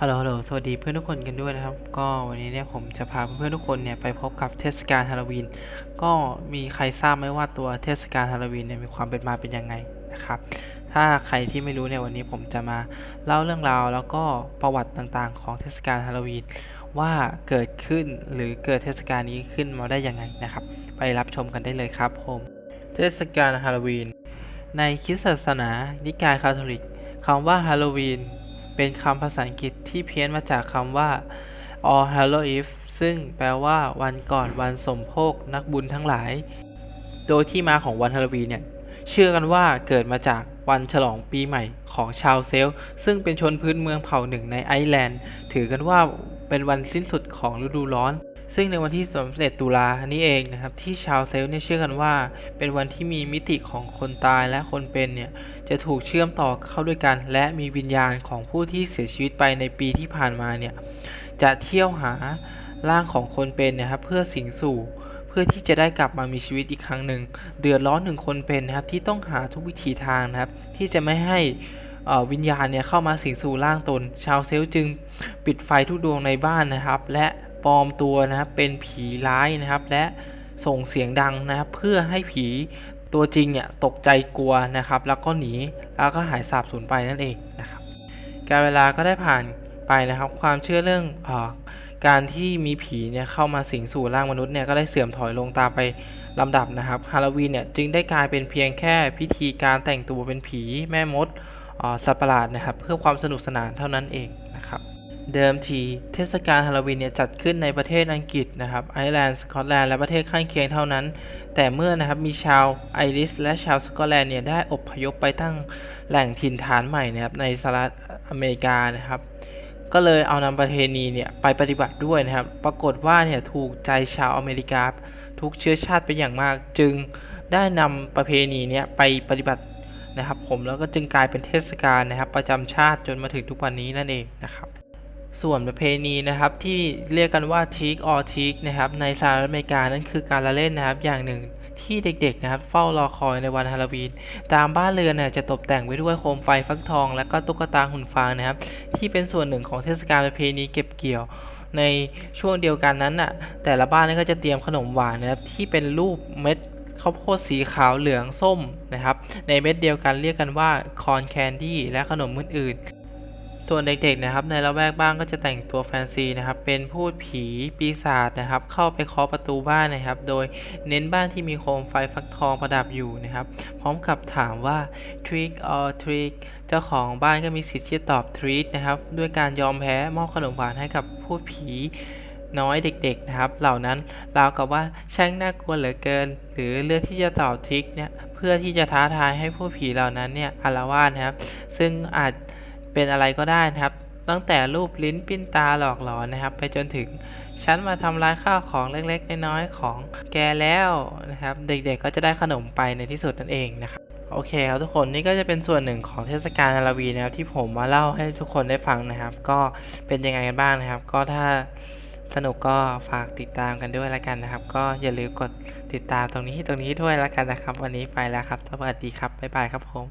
ฮัลโหลฮัลโหล สวัสดีเพื่อนทุกคนกันด้วยนะครับ ก็วันนี้เนี่ยผมจะพาเพื่อนทุกคนเนี่ยไปพบกับเทศกาลฮาโลวีน ก็มีใครทราบไหมว่าตัวเทศกาลฮาโลวีนเนี่ยมีความเป็นมาเป็นยังไงนะครับ ถ้าใครที่ไม่รู้เนี่ยวันนี้ผมจะมาเล่าเรื่องราวแล้วก็ประวัติต่างๆ ของเทศกาลฮาโลวีนว่าเกิดขึ้นหรือเกิดเทศกาลนี้ขึ้นมาได้ยังไงนะครับ ไปรับชมกันได้เลยครับผม เทศกาลฮาโลวีน ในคริสตศาสนานิกายคาทอลิกคำว่าฮาโลวีน เป็นคำภาษาอังกฤษที่เพี้ยนมาจากคำว่า All Hallow Eve ซึ่งแปลว่าวันก่อนวันสมโภคนักบุญทั้งหลาย โดยที่มาของวันฮาโลวีนเนี่ย เชื่อกันว่าเกิดมาจากวันฉลองปีใหม่ของชาวเซล ซึ่งเป็นชนพื้นเมืองเผ่าหนึ่งในไอร์แลนด์ ถือกันว่าเป็นวันสิ้นสุดของฤดูร้อน ซึ่งในวันที่31ตุลานี้เองนะครับ ที่ชาวเซลต์เนี่ยเชื่อกันว่า เป็นวันที่มีมิติของคนตายและคนเป็นเนี่ยจะถูกเชื่อมต่อเข้าด้วยกัน และมีวิญญาณของผู้ที่เสียชีวิตไปในปีที่ผ่านมาเนี่ยจะเที่ยวหาร่างของคนเป็นนะครับเพื่อสิงสู่เพื่อที่จะได้กลับมามีชีวิตอีกครั้งหนึ่งเดือดร้อนถึงคนเป็นนะครับที่ต้องหาทุกวิถีทางนะครับ ที่จะไม่ให้วิญญาณเนี่ยเข้ามาสิงสู่ร่างตน ชาวเซลต์จึงปิดไฟทุกดวงในบ้านนะครับ และ ปลอมตัวนะครับเป็นผีร้ายนะครับ และส่งเสียงดังนะครับ เพื่อให้ผีตัวจริงเนี่ยตกใจกลัวนะครับ แล้วก็หนีแล้วก็หายสาบสูญไปนั่นเองนะครับ การเวลาก็ได้ผ่านไปนะครับ ความเชื่อเรื่องออการที่มีผีเนี่ยเข้ามาสิงสู่ร่างมนุษย์เนี่ยก็ได้เสื่อมถอยลงตามไปลำดับนะครับฮาโลวีนเนี่ยจึงได้กลายเป็นเพียงแค่พิธีการแต่งตัวเป็นผีแม่มดสัตว์ประหลาดนะครับ เพื่อความสนุกสนานเท่านั้นเองนะครับ เดิมทีเทศกาลฮาโลวีนเนี่ยจัดขึ้นในประเทศอังกฤษนะครับไอร์แลนด์สกอตแลนด์และประเทศข้างเคียงเท่านั้น แต่เมื่อนะครับมีชาวไอริสและชาวสกอตแลนด์เนี่ยได้อพยพไปตั้งแหล่งถิ่นฐานใหม่นะครับในสหรัฐอเมริกานะครับ ก็เลยเอานำประเพณีเนี่ยไปปฏิบัติด้วยนะครับ ปรากฏว่าเนี่ยถูกใจชาวอเมริกา ทุกเชื้อชาติเป็นอย่างมาก จึงได้นำประเพณีเนี่ยไปปฏิบัตินะครับผมแล้วก็จึงกลายเป็นเทศกาลนะครับ ประจำชาติจนมาถึงทุกวันนี้นั่นเองนะครับ ส่วนประเพณีนะครับที่เรียกกันว่า trick or treat นะครับในสหรัฐอเมริกานั่นคือการละเล่นนะครับอย่างหนึ่งที่เด็กๆนะครับเฝ้ารอคอยในวันฮาโลวีน ตามบ้านเรือนเนี่ยจะตกแต่งไว้ด้วยโคมไฟฟักทอง และก็ตุ๊กตาหุ่นฟางนะครับ ที่เป็นส่วนหนึ่งของเทศกาลประเพณีเก็บเกี่ยว ในช่วงเดียวกันนั้นน่ะแต่ละบ้านก็จะเตรียมขนมหวานนะครับที่เป็นรูปเม็ดข้าวโพดสีขาวเหลืองส้มนะครับ ในเม็ดเดียวกันเรียกกันว่าคอนแคนดี้และขนมอื่นๆ ส่วนเด็กๆนะครับในละแวกบ้านก็จะแต่งตัวแฟนซีนะครับเป็นพูดผีปีศาจนะครับเข้าไปเคาะประตูบ้านนะครับ โดยเน้นบ้านที่มีโคมไฟฟักทองประดับอยู่นะครับ พร้อมกับถามว่า trick or treat เจ้าของบ้านก็มีสิทธิ์ที่จะตอบ treat นะครับด้วยการยอมแพ้มอบขนมหวานให้กับพูดผีน้อยเด็กๆนะครับ เหล่านั้นราวกับว่าช่างน่ากลัวเหลือเกิน หรือเลือกที่จะตอบทริกเนี่ยเพื่อที่จะท้าทายให้ผู้ผีเหล่านั้นเนี่ยอาละวาดนะครับ ซึ่งอาจ เป็นอะไรก็ได้นะครับ ตั้งแต่รูปลิ้นปิ้นตาหลอกหลอนนะครับ ไปจนถึงฉันมาทำลายข้าวของเล็กๆน้อยๆของแกแล้วนะครับ เด็กๆก็จะได้ขนมไปในที่สุดนั่นเองนะครับโอเคครับทุกคนนี่ก็จะเป็นส่วนหนึ่งของเทศกาลฮาโลวีนนะครับที่ผมมาเล่าให้ทุกคนได้ฟังนะครับ ก็เป็นยังไงกันบ้างนะครับ ก็ถ้าสนุกก็ฝากติดตามกันด้วยละกันนะครับ ก็อย่าลืมกดติดตามตรงนี้ตรงนี้ด้วยละกันนะครับ วันนี้ไปแล้วครับสวัสดีครับบ๊ายบายครับผม